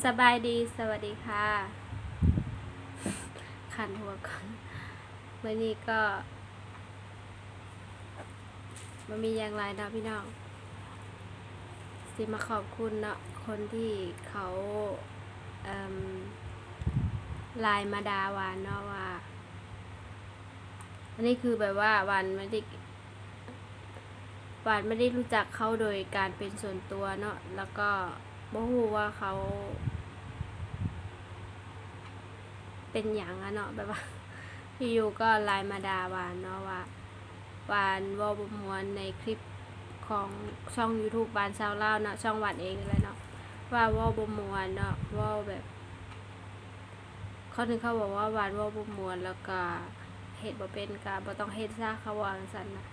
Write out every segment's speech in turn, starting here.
สบายดีสวัสดีค่ะ ขันหัวก่อนวันนี้ก็มันมีอย่างไรเนาะพี่น้องสิมาขอบคุณเนาะคนที่เขาเไลน์มาดาวานเนาะว่าอันนี้คือแบบว่าวันไม่ได้วานไม่ได้รู้จักเขาโดยการเป็นส่วนตัวเนาะแล้วก็ บ่ฮู้ว่าเขา เป็นอย่างอะเนาะแบบว่าพี่ยูก็ไลน์มาด่าวานเนาะว่าวานว่าบมวนในคลิปของช่อง YouTube บานชาวเล่าเนาะช่องวานเองเลยเนาะว่าว่าบมวนเนาะว่าแบบเขาถึงเขาบอกว่าวานว่าบมวนแล้วก็เหตุบ่เป็นกาบ่ต้องเฮ็ดซะเขาว่าจังซั่นนะ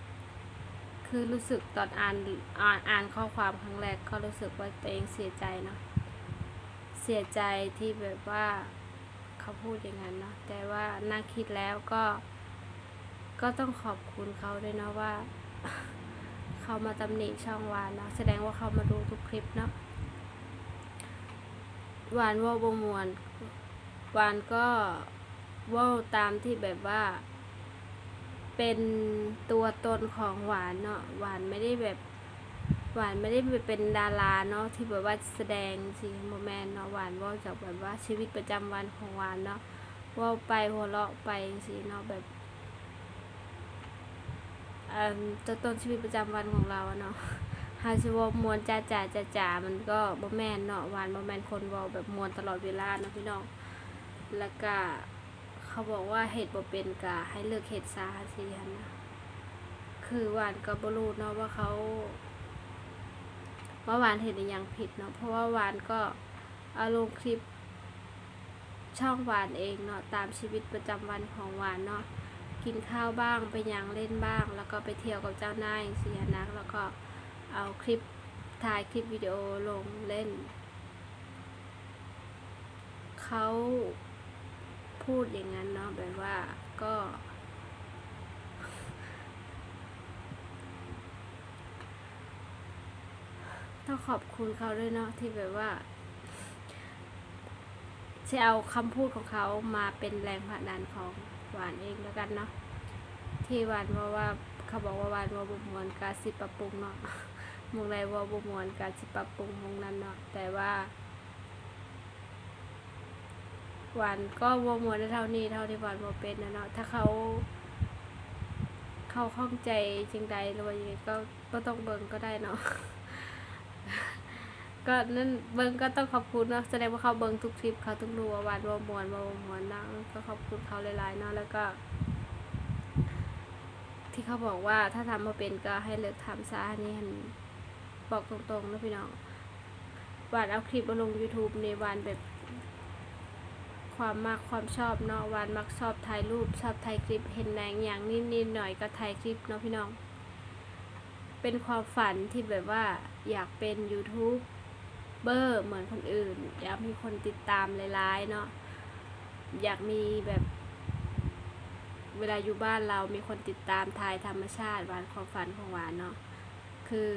คือรู้สึกตอนอ่านอ่านอ่านข้อความครั้งแรกก็รู้สึกว่าตัวเองเสียใจเนาะเสียใจที่แบบว่าเขาพูดอย่างนั้นเนาะแต่ว่านั่งคิดแล้วก็ ก็ต้องขอบคุณเขาด้วยเนาะว่า เขามาตำหนิช่องวานเนาะแสดงว่าเขามาดูทุกคลิปเนาะวานว่าบมวนวานก็ว่าตามที่แบบว่า เป็นตัวตนของหวานเนาะหวานไม่ได้แบบหวานไม่ได้ไปเป็นดาราเนาะที่แบบว่าแสดงสิโมแมนเนาะหวานว่าจากแบบว่าชีวิตประจำวันของหวานเนาะว่าไปหัวเราะไปสิเนาะแบบเอ่อตัวตนชีวิตประจำวันของเราเนาะฮาชิวมวนจ้าจ๋าจ้าจ๋ามันก็บ่แมนเนาะหวานบ่แมนคนว้าแบบมวนตลอดเวลาเนาะพี่น้องแล้วก็ เขาบอกว่าเห็ดบ่เป็นกะให้เลือกเห็ดซาสิฮันนะคือหวานก็บ่รู้เนาะว่าเขาว่าหวานเห็ดอหยังผิดเนาะเพราะว่าหวานก็เอาลงคลิปช่องหวานเองเนาะตามชีวิตประจำวันของหวานเนาะกินข้าวบ้างไปยังเล่นบ้าง แล้วก็ไปเที่ยวกับเจ้านายสิฮันนะแล้วก็เอาคลิปถ่ายคลิปวิดีโอลงเล่น เขา พูดอย่างนั้นเนาะแบบว่าก็ ต้องขอบคุณเขาด้วยเนาะที่แบบว่าจะเอาคำพูดของเขามาเป็นแรงผลักดันของหวานเองแล้วกันเนาะที่หวานว่าว่าเขาบอกว่าหวานว่าบุมวนการสิปรับปรุงเนาะมงไรว่าบุมวนการสิปรับปรุงมงนั้นเนาะแต่ว่า หวานก็วมวนได้เท่านี้เท่าที่หวานบ่เป็นนะเนาะถ้าเขา เขาข้องใจจริงใดหรือว่ายังไงก็ก็ต้องเบิ่งก็ได้เนาะก็นั่นเบิ่งก็ต้องขอบคุณเนาะแสดงว่าเขาเบิ่งทุกคลิปเขาต้องรู้ว่าหวานว่ามวนว่ามวนนะก็ขอบคุณเขาหลายๆเนาะแล้วก็ ที่เขาบอกว่าถ้าทำมาเป็นก็ให้เลิกทำซะอันนี่หันบอกตรงๆนะพี่น้องหวานเอาคลิปมาลง YouTube ในวันแบบ ความมักความชอบเนาะวานมักชอบถ่ายรูปชอบถ่ายคลิปเห็นแรงอย่างนิดๆหน่อยก็ถ่ายคลิปเนาะพี่น้อง เป็นความฝันที่แบบว่าอยากเป็น YouTube เบอร์เหมือนคนอื่น อยากมีคนติดตามหลายๆเนาะอยากมีแบบเวลาอยู่บ้านเรามีคนติดตามถ่ายธรรมชาติหวานความฝันของหวานเนาะคือ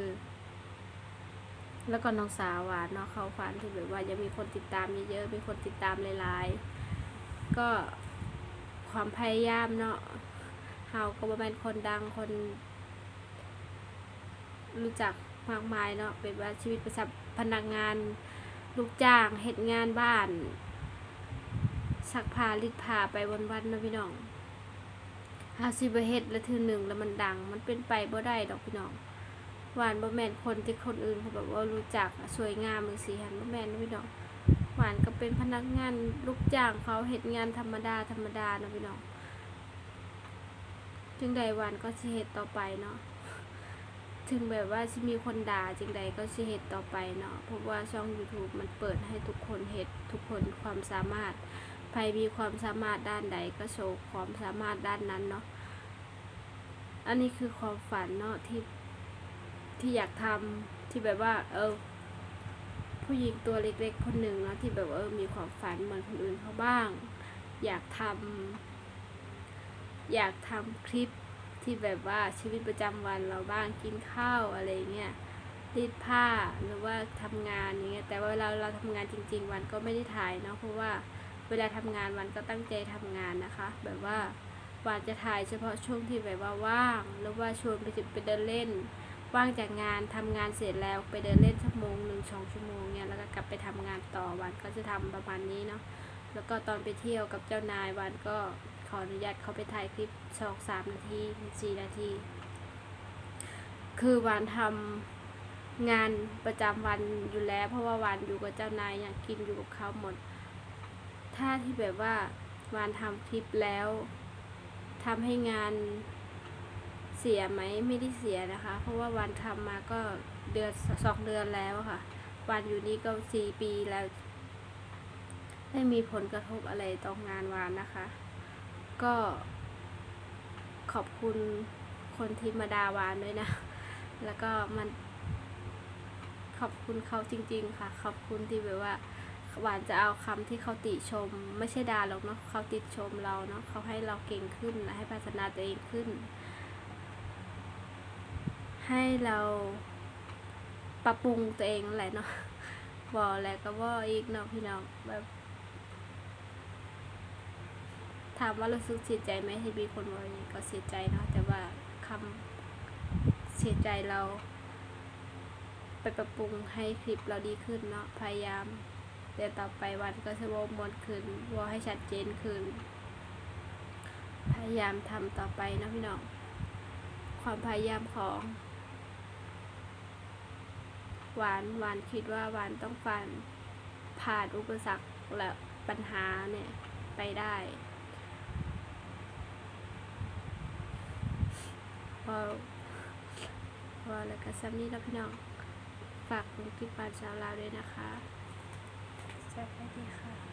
แล้วก็น้องสาวหวานเนาะเขาฝันที่แบบว่าจะมีคนติดตามเยอะๆมีคนติดตามหลายๆ ก็ความพยายามเนาะเฮาก็บ่แม่นคนดังคน รู้จักมากมายเนาะเป็นว่าชีวิตประจำพนักงานลูกจ้างเฮ็ดงานบ้านซักผ้ารีดผ้าไปวันๆนะพี่น้องหาสิบ่เฮ็ดแล้วทีหนึ่งแล้วมันดัง มันเป็นไปบ่ได้ดอกพี่น้อง หวานบ่แมนคนที่คนอื่นเขาแบบว่ารู้จักสวยงามจังซี่หันบ่แมนนะพี่น้องหวานก็เป็นพนักงานลูกจ้างเขาเฮ็ดงานธรรมดาธรรมดานะพี่น้องจึงใดหวานก็สิเฮ็ดต่อไปเนาะถึงแบบว่าสิมีคนด่าจึงใดก็สิเฮ็ดต่อไปเนาะเพราะว่าช่อง YouTube มันเปิดให้ทุกคนเฮ็ดทุกคนความสามารถใครมีความสามารถด้านใดก็โชว์ความสามารถด้านนั้นเนาะอันนี้คือความฝันเนาะที่ ที่อยากทำที่แบบว่า เออ ผู้หญิงตัวเล็กๆคนหนึ่งนะที่แบบว่าเออมีความฝันเหมือนคนอื่นเขาบ้าง อยากทำอยากทำคลิปที่แบบว่าชีวิตประจำวันเราบ้างกินข้าวอะไรเงี้ยรีดผ้าหรือว่าทำงานอย่างเงี้ยแต่ว่าเวลาเราทำงานจริง ๆ วันก็ไม่ได้ถ่ายเนาะเพราะว่าเวลาทำงานวันก็ตั้งใจทำงานนะคะ แบบว่าวันจะถ่ายเฉพาะช่วงที่แบบว่าว่าง หรือว่าชวนไปไปเดินเล่น ว่างจากงานทำงานเสร็จแล้วไปเดินเล่นชั่วโมงหนึ่งสองชั่วโมงเนี่ยแล้วก็กลับไปทำงานต่อวันก็จะทำประมาณนี้เนาะแล้วก็ตอนไปเที่ยวกับเจ้านายวันก็ขออนุญาตเขาไปถ่ายคลิปสองสามนาทีสี่นาที คือวันทำงานประจำวันอยู่แล้ว เพราะว่าวันอยู่กับเจ้านายอย่างกินอยู่กับเขาหมด ถ้าที่แบบว่าวันทำคลิปแล้วทำให้งาน เสียไหมไม่ได้เสียนะคะ เพราะว่าวันทำมาก็เดือนสองเดือนแล้วค่ะ วันอยู่นี่ก็สี่ปีแล้ว ไม่มีผลกระทบอะไรต่องานวานนะคะ ก็ขอบคุณคนที่มาดาวานด้วยนะ แล้วก็มันขอบคุณเขาจริง ๆ ค่ะ ขอบคุณที่แบบว่าหวานจะเอาคำที่เขาติชม ไม่ใช่ด่าหรอกเนาะเขาติชมเราเนาะเขาให้เราเก่งขึ้นและให้พัฒนาตัวเองขึ้น ให้เราปรับปรุงตัวเองแหละเนาะบอแล้วก็ว่าอีกเนาะพี่น้องแบบถามว่ารู้สึกเสียใจไหมที่มีคนบอกอย่างนี้ก็เสียใจเนาะแต่ว่าคำเสียใจเรา ไปปรับปรุงให้คลิปเราดีขึ้นเนาะพยายามเดี๋ยวต่อไปวันก็จะวอมวนขึ้นวอให้ชัดเจนขึ้น พยายามทำต่อไปนะพี่น้องความพยายามของ หวานหวานคิดว่าหวานต้องฟันผ่านอุปสรรคและปัญหาเนี่ย ไปได้พอพอแล้วก็ซัมนี่แล้วพี่น้อง ฝากคุณคลิปบานชาวลาวด้วยนะคะสวัสดีค่ะ